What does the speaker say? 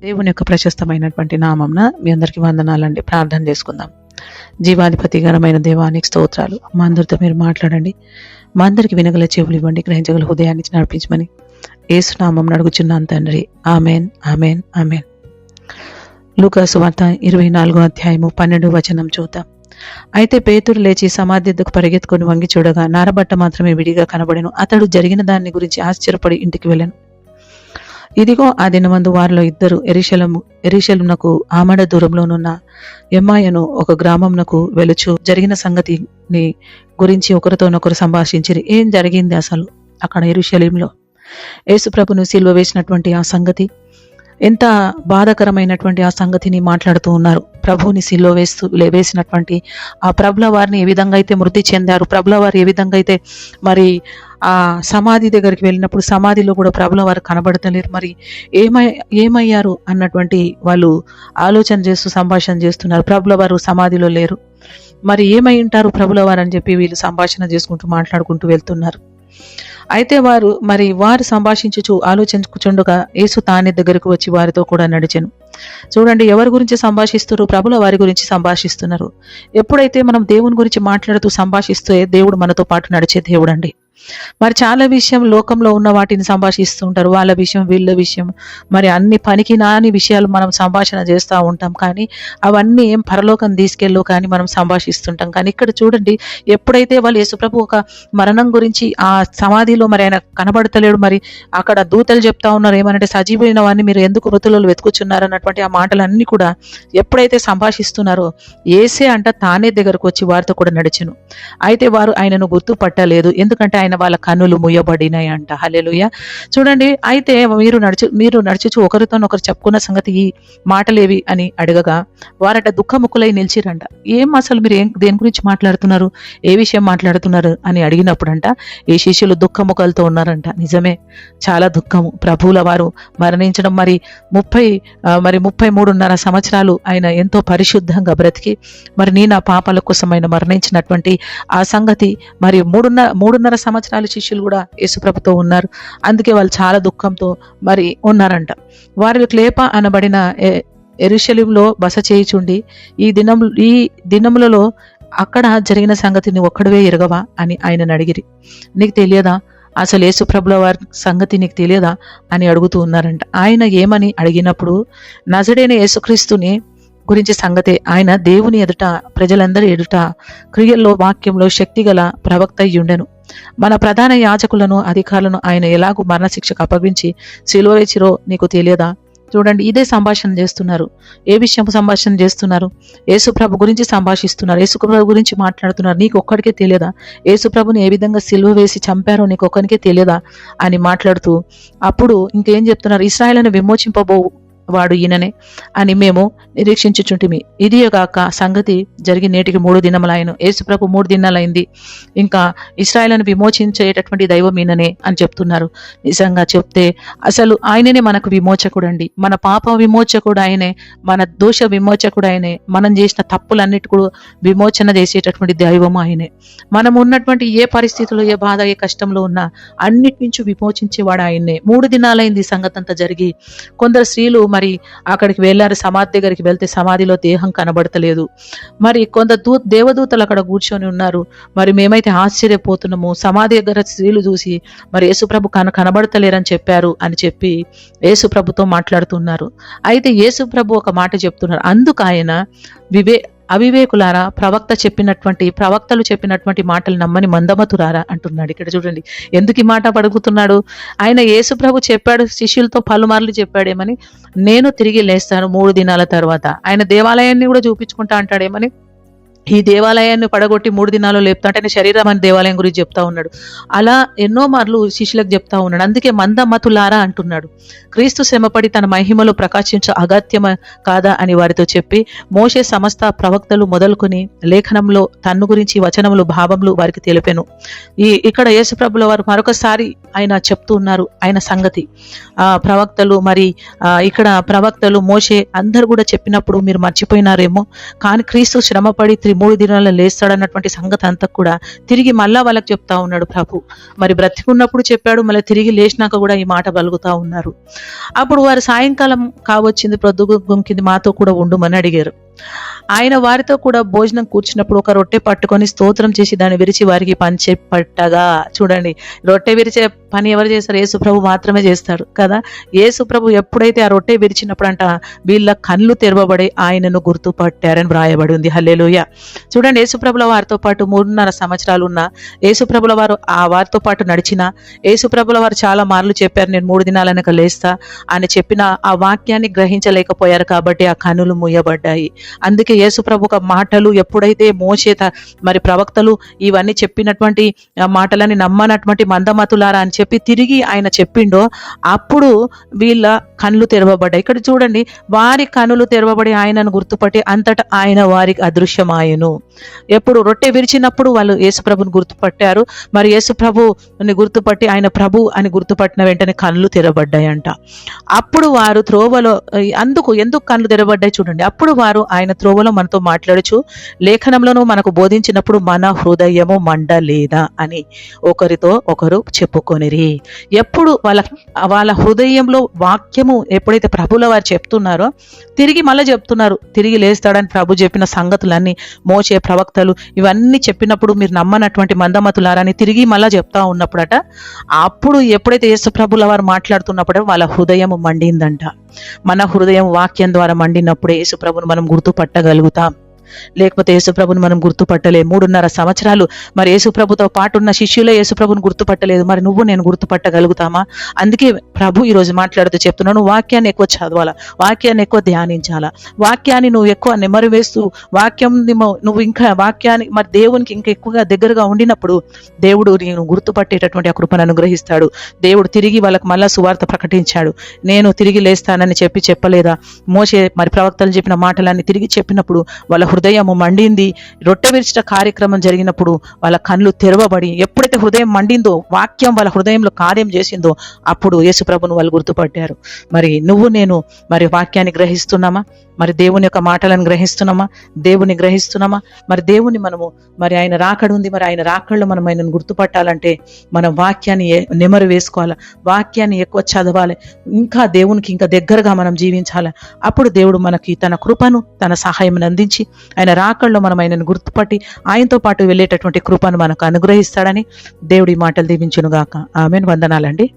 దేవుని యొక్క ప్రశస్తమైనటువంటి నామంన మీ అందరికీ వందనాలండి. ప్రార్థన చేసుకుందాం. జీవాధిపతి గణమైన దేవానికి స్తోత్రాలు. మా అందరితో మీరు మాట్లాడండి. మా అందరికి వినగల చెవులు ఇవ్వండి. గ్రహించగల హృదయాన్ని ఇచ్చి నడిపించమని ఏసునామం నడుగుచున్నాను తండ్రి. Amen amen amen. లూకాసు వార్త ఇరవై నాలుగో అధ్యాయము పన్నెండు వచనం చూద్దాం. అయితే పేతురు లేచి సమాధిద్దకు పరిగెత్తుకొని వంగి చూడగా నారబట్ట మాత్రమే విడిగా కనబడెను. అతడు జరిగిన దాని గురించి ఆశ్చర్యపడి ఇంటికి వెళ్ళాను. ఇదిగో ఆ దినమందు వారిలో ఇద్దరు ఎరిశలము ఎరిశలునకు ఆమడ దూరంలోనున్న ఎమ్మాయను ఒక గ్రామంనకు వెలుచు జరిగిన సంగతిని గురించి ఒకరితోనొకరు సంభాషించిరి. ఏం జరిగింది అసలు అక్కడ ఎరుశలంలో యేసుప్రభును సిల్వ వేసినటువంటి ఆ సంగతి ఎంత బాధాకరమైనటువంటి ఆ సంగతిని మాట్లాడుతూ ఉన్నారు. ప్రభువుని సిల్లో వేస్తూ వేసినటువంటి ఆ ప్రభుల వారిని ఏ విధంగా అయితే మృతి చెందారు ప్రభుల వారు ఏ విధంగా అయితే మరి ఆ సమాధి దగ్గరికి వెళ్ళినప్పుడు సమాధిలో కూడా ప్రభుల వారు కనబడతలేరు. మరి ఏమై ఏమయ్యారు అన్నటువంటి వాళ్ళు ఆలోచన చేస్తూ సంభాషణ చేస్తున్నారు. ప్రభుల వారు సమాధిలో లేరు. మరి ఏమై ఉంటారు ప్రభుల వారు అని చెప్పి వీళ్ళు సంభాషణ చేసుకుంటూ మాట్లాడుకుంటూ వెళ్తున్నారు. అయితే వారు మరి వారు సంభాషించుచు ఆలోచించుచుండగా యేసు తానే దగ్గరకు వచ్చి వారితో కూడా నడిచెను. చూడండి ఎవరి గురించి సంభాషిస్తున్నారు? ప్రభుల వారి గురించి సంభాషిస్తున్నారు. ఎప్పుడైతే మనం దేవుని గురించి మాట్లాడుతూ సంభాషిస్తే దేవుడు మనతో పాటు నడిచే దేవుడు అండి మరి చాలా విషయం లోకంలో ఉన్న వాటిని సంభాషిస్తూ ఉంటారు వాళ్ళ విషయం వీళ్ళ విషయం. మరి అన్ని పనికి నాని విషయాలు మనం సంభాషణ చేస్తూ ఉంటాం. కానీ అవన్నీ ఏం పరలోకం తీసుకెళ్ళు కానీ మనం సంభాషిస్తుంటాం. కానీ ఇక్కడ చూడండి ఎప్పుడైతే వాళ్ళు యేసుప్రభు ఒక మరణం గురించి ఆ సమాధిలో మరి ఆయన కనబడతలేడు మరి అక్కడ దూతలు చెప్తా ఉన్నారు. ఏమనంటే సజీవైన వాడిని మీరు ఎందుకు మృతులలో వెతుకుచున్నారు? అన్నటువంటి ఆ మాటలన్నీ కూడా ఎప్పుడైతే సంభాషిస్తున్నారో ఏసే అంట తానే దగ్గరకు వచ్చి వారితో కూడా నడిచెను. అయితే వారు ఆయనను గుర్తుపట్టలేదు. ఎందుకంటే ఆయన వాళ్ళ కనులు ముయ్యబడినాయి అంట. హలెలుయ చూడండి అయితే మీరు నడుచు మీరు నడుచుచు ఒకరితో ఒకరు చెప్పుకున్న సంగతి ఈ మాటలేవి అని అడగగా వారట దుఃఖముఖులై నిలిచిరంట. ఏం అసలు మీరు ఏం దేని గురించి మాట్లాడుతున్నారు? ఏ విషయం మాట్లాడుతున్నారు? అని అడిగినప్పుడంట ఈ శిష్యులు దుఃఖముఖాలతో ఉన్నారంట. నిజమే చాలా దుఃఖము. ప్రభువుల వారు మరణించడం మరి ముప్పై మరి ముప్పై మూడున్నర సంవత్సరాలు ఆయన ఎంతో పరిశుద్ధంగా బ్రతికి మరి నీ నా పాపాల కోసం ఆయన మరణించినటువంటి ఆ సంగతి మరి మూడున్నర మూడున్నర సంవత్సరాలు శిష్యులు కూడా యేసుప్రభుతో ఉన్నారు. అందుకే వాళ్ళు చాలా దుఃఖంతో మరి ఉన్నారంట. వారి క్లేప అనబడిన ఎ- బస చేయుచుండి ఈ దినం ఈ దినములలో అక్కడ జరిగిన సంగతిని ఒక్కడవే ఎరగవా అని ఆయన అడిగిరి. నీకు తెలియదా? అసలు యేసుప్రభుల వారి సంగతి నీకు తెలియదా? అని అడుగుతూ ఉన్నారంట. ఆయన ఏమని అడిగినప్పుడు నజడైన యేసుక్రీస్తుని గురించి సంగతే ఆయన దేవుని ఎదుట ప్రజలందరి ఎదుట క్రియల్లో వాక్యంలో శక్తిగల ప్రవక్త అయ్యుండెను. మన ప్రధాన యాజకులను అధికారులను ఆయన ఎలాగూ మరణశిక్షకు అప్పగించి సిలువరేచిరో నీకు తెలియదా? చూడండి ఇదే సంభాషణ చేస్తున్నారు. ఏ విషయం సంభాషణ చేస్తున్నారు? యేసుప్రభు గురించి సంభాషిస్తున్నారు. యేసుప్రభు గురించి మాట్లాడుతున్నారు. నీకు ఒక్కడికే తెలియదా? యేసుప్రభుని ఏ విధంగా సిలువ వేసి చంపారో నీకు ఒక్కరికే తెలియదా? అని మాట్లాడుతూ అప్పుడు ఇంకేం చెప్తున్నారు? ఇస్రాయలను విమోచింపబో వాడు ఈయననే అని మేము నిరీక్షించుచుంటిమి. ఇది సంగతి జరిగి నేటికి మూడు దినములైన. యేసుప్రభు మూడు దినాలైంది. ఇంకా ఇస్రాయలను విమోచించేటటువంటి దైవం ఈయననే అని చెప్తున్నారు. నిజంగా చెప్తే అసలు ఆయననే మనకు విమోచకుడండి. మన పాప విమోచకుడు ఆయనే మన దోష విమోచకుడు ఆయనే మనం చేసిన తప్పులన్నిటి కూడా విమోచన చేసేటటువంటి దైవం ఆయనే. మనం ఉన్నటువంటి ఏ పరిస్థితుల్లో ఏ బాధ ఏ కష్టంలో ఉన్నా అన్నిటి నుంచి విమోచించేవాడు ఆయన్నే మూడు దినాలైంది సంగతి అంతా జరిగి. కొందరు స్త్రీలు మరి అక్కడికి వెళ్ళారు సమాధి దగ్గరికి వెళ్తే సమాధిలో దేహం కనబడతలేదు. మరి కొంత దూ దేవదూతలు అక్కడ కూర్చొని ఉన్నారు. మరి మేమైతే ఆశ్చర్యపోతున్నాము. సమాధి దగ్గర స్త్రీలు చూసి మరి యేసుప్రభు కన కనబడతలేరని చెప్పారు అని చెప్పి యేసుప్రభుతో మాట్లాడుతున్నారు. అయితే యేసుప్రభు ఒక మాట చెప్తున్నారు. అందుకు ఆయన వివే అవివేకులారా ప్రవక్త చెప్పినటువంటి ప్రవక్తలు చెప్పినటువంటి మాటలు నమ్మని మందమతురారా అంటున్నాడు. ఇక్కడ చూడండి ఎందుకు ఈ మాట పడుకుతున్నాడు ఆయన యేసుప్రభు చెప్పాడు శిష్యులతో పలుమార్లు చెప్పాడేమని నేను తిరిగి లేస్తాను మూడు దినాల తర్వాత. ఆయన దేవాలయాన్ని కూడా చూపించుకుంటా అంటాడేమని ఈ దేవాలయాన్ని పడగొట్టి మూడు దినాలు లేపుతా అంటే ఆయన శరీరం అని దేవాలయం గురించి చెప్తా ఉన్నాడు. అలా ఎన్నో మార్లు శిష్యులకు చెప్తా ఉన్నాడు. అందుకే మందమతులారా అంటున్నాడు. క్రీస్తు శ్రమపడి తన మహిమలో ప్రకాశించ అగత్యమ కాదా అని వారితో చెప్పి మోషే సమస్త ప్రవక్తలు మొదలుకొని లేఖనంలో తన్ను గురించి వచనములు భావములు వారికి తెలిపెను. ఈ ఇక్కడ యేసుప్రభుల వారు మరొకసారి ఆయన చెప్తూ ఉన్నారు ఆయన సంగతి. ఆ ప్రవక్తలు మరి ఆ, ఇక్కడ ప్రవక్తలు మోషే అందరు కూడా చెప్పినప్పుడు మీరు మర్చిపోయినారేమో. కానీ క్రీస్తు శ్రమపడి రాత్రి మూడు దినాల్లో లేస్తాడన్నటువంటి సంగతి అంతా కూడా తిరిగి మళ్ళా వాళ్ళకి చెప్తా ఉన్నాడు ప్రభు. మరి బ్రతికున్నప్పుడు చెప్పాడు మళ్ళీ తిరిగి లేచినాక కూడా ఈ మాట బలుగుతా ఉన్నారు. అప్పుడు వారు సాయంకాలం కావచ్చింది ప్రొద్దు గుంకింది మాతో కూడా ఉండుమని అడిగారు. ఆయన వారితో కూడా భోజనం కూర్చున్నప్పుడు ఒక రొట్టె పట్టుకొని స్తోత్రం చేసి దాన్ని విరిచి వారికి పంచే పట్టగా చూడండి రొట్టె విరిచే పని ఎవరు చేస్తారు? యేసుప్రభు మాత్రమే చేస్తారు కదా? యేసుప్రభు ఎప్పుడైతే ఆ రొట్టె విరిచినప్పుడు అంట వీళ్ళ కళ్ళు తెరవబడి ఆయనను గుర్తుపట్టారని వ్రాయబడి ఉంది హల్లేలోయ. చూడండి యేసుప్రభుల వారితో పాటు మూడున్నర సంవత్సరాలు ఉన్న యేసుప్రభుల వారు ఆ వారితో పాటు నడిచిన యేసుప్రభుల వారు చాలా మార్లు చెప్పారు నేను మూడు దినాల వెనక లేస్తా. అని చెప్పిన ఆ వాక్యాన్ని గ్రహించలేకపోయారు కాబట్టి ఆ కనులు మూయబడ్డాయి. అందుకే యేసుప్రభు ఒక మాటలు ఎప్పుడైతే మోచేత మరి ప్రవక్తలు ఇవన్నీ చెప్పినటువంటి మాటలని నమ్మనటువంటి మందమతులారా అని చెప్పి తిరిగి ఆయన చెప్పిండో అప్పుడు వీళ్ళ కళ్ళు తెరవబడ్డాయి. ఇక్కడ చూడండి వారి కనులు తెరవబడి ఆయనను గుర్తుపట్టి అంతటా ఆయన వారికి అదృశ్యమాయను. ఎప్పుడు రొట్టె విరిచినప్పుడు వాళ్ళు యేసుప్రభుని గుర్తుపట్టారు. మరి యేసుప్రభుని గుర్తుపట్టి ఆయన ప్రభు అని గుర్తుపట్టిన వెంటనే కళ్ళు తెరవబడ్డాయంట. అప్పుడు వారు త్రోవలో అందుకు ఎందుకు కళ్ళు తెరవబడ్డాయి చూడండి. అప్పుడు వారు ఆయన త్రోవలో మనతో మాట్లాడుచు లేఖనంలోనూ మనకు బోధించినప్పుడు మన హృదయము మండలేదా అని ఒకరితో ఒకరు చెప్పుకొనిరి. ఎప్పుడు వాళ్ళ వాళ్ళ హృదయంలో వాక్యము ఎప్పుడైతే ప్రభుల వారు చెప్తున్నారో తిరిగి మళ్ళీ చెప్తున్నారు తిరిగి లేస్తాడని ప్రభు చెప్పిన సంగతులన్నీ మోచే ప్రవక్తలు ఇవన్నీ చెప్పినప్పుడు మీరు నమ్మనటువంటి మందమతులారని తిరిగి మళ్ళీ చెప్తా ఉన్నప్పుడట అప్పుడు ఎప్పుడైతే యేసు ప్రభుల వారు మాట్లాడుతున్నప్పుడే వాళ్ళ హృదయం మండిందంట. మన హృదయం వాక్యం ద్వారా మండినప్పుడే యేసుప్రభును మనం గుర్తుపట్టగలుగుతాం. లేకపోతే యేసుప్రభుని మనం గుర్తుపట్టలే మూడున్నర సంవత్సరాలు. మరి యేసుప్రభుతో పాటు ఉన్న శిష్యులే యేసుప్రభుని గుర్తుపట్టలేదు. మరి నువ్వు నేను గుర్తుపట్టగలుగుతామా? అందుకే ప్రభు ఈ రోజు మాట్లాడుతూ చెప్తున్నాను వాక్యాన్ని ఎక్కువ చదవాలా? వాక్యాన్ని ఎక్కువ ధ్యానించాలా? వాక్యాన్ని నువ్వు ఎక్కువ నెమరు వేస్తూ వాక్యం నువ్వు ఇంకా వాక్యాన్ని మరి దేవునికి ఇంకా ఎక్కువగా దగ్గరగా ఉండినప్పుడు దేవుడు నేను గుర్తుపట్టేటటువంటి ఆ కృపను అనుగ్రహిస్తాడు. దేవుడు తిరిగి వాళ్ళకు మళ్ళా సువార్త ప్రకటించాడు. నేను తిరిగి లేస్తానని చెప్పి చెప్పలేదా? మోసే మరి ప్రవక్తలు చెప్పిన మాటలన్నీ తిరిగి చెప్పినప్పుడు వాళ్ళ హృదయము మండింది. రొట్టె విరిచిన కార్యక్రమం జరిగినప్పుడు వాళ్ళ కళ్ళు తెరవబడి ఎప్పుడైతే హృదయం మండిందో వాక్యం వాళ్ళ హృదయంలో కార్యం చేసిందో అప్పుడు యేసుప్రభును వాళ్ళు గుర్తుపట్టారు. మరి నువ్వు నేను మరి వాక్యాన్ని గ్రహిస్తున్నామా? మరి దేవుని యొక్క మాటలను గ్రహిస్తున్నామా? దేవుని గ్రహిస్తున్నామా? మరి దేవుని మనము మరి ఆయన రాకడ ఉంది మరి ఆయన రాకడలో మనం ఆయనను గుర్తుపట్టాలంటే మనం వాక్యాన్ని ఏ- నెమరు వేసుకోవాలి? వాక్యాన్ని ఎక్కువ చదవాలి. ఇంకా దేవునికి ఇంకా దగ్గరగా మనం జీవించాలి? అప్పుడు దేవుడు మనకి తన కృపను తన సహాయం అందించి ఆయన రాకళ్ళు మనం ఆయనను గుర్తుపట్టి ఆయనతో పాటు వెళ్ళేటటువంటి కృపను మనకు అనుగ్రహిస్తాడని దేవుడి మాటలు దీవించునుగాక. ఆమెను. వందనాలండి.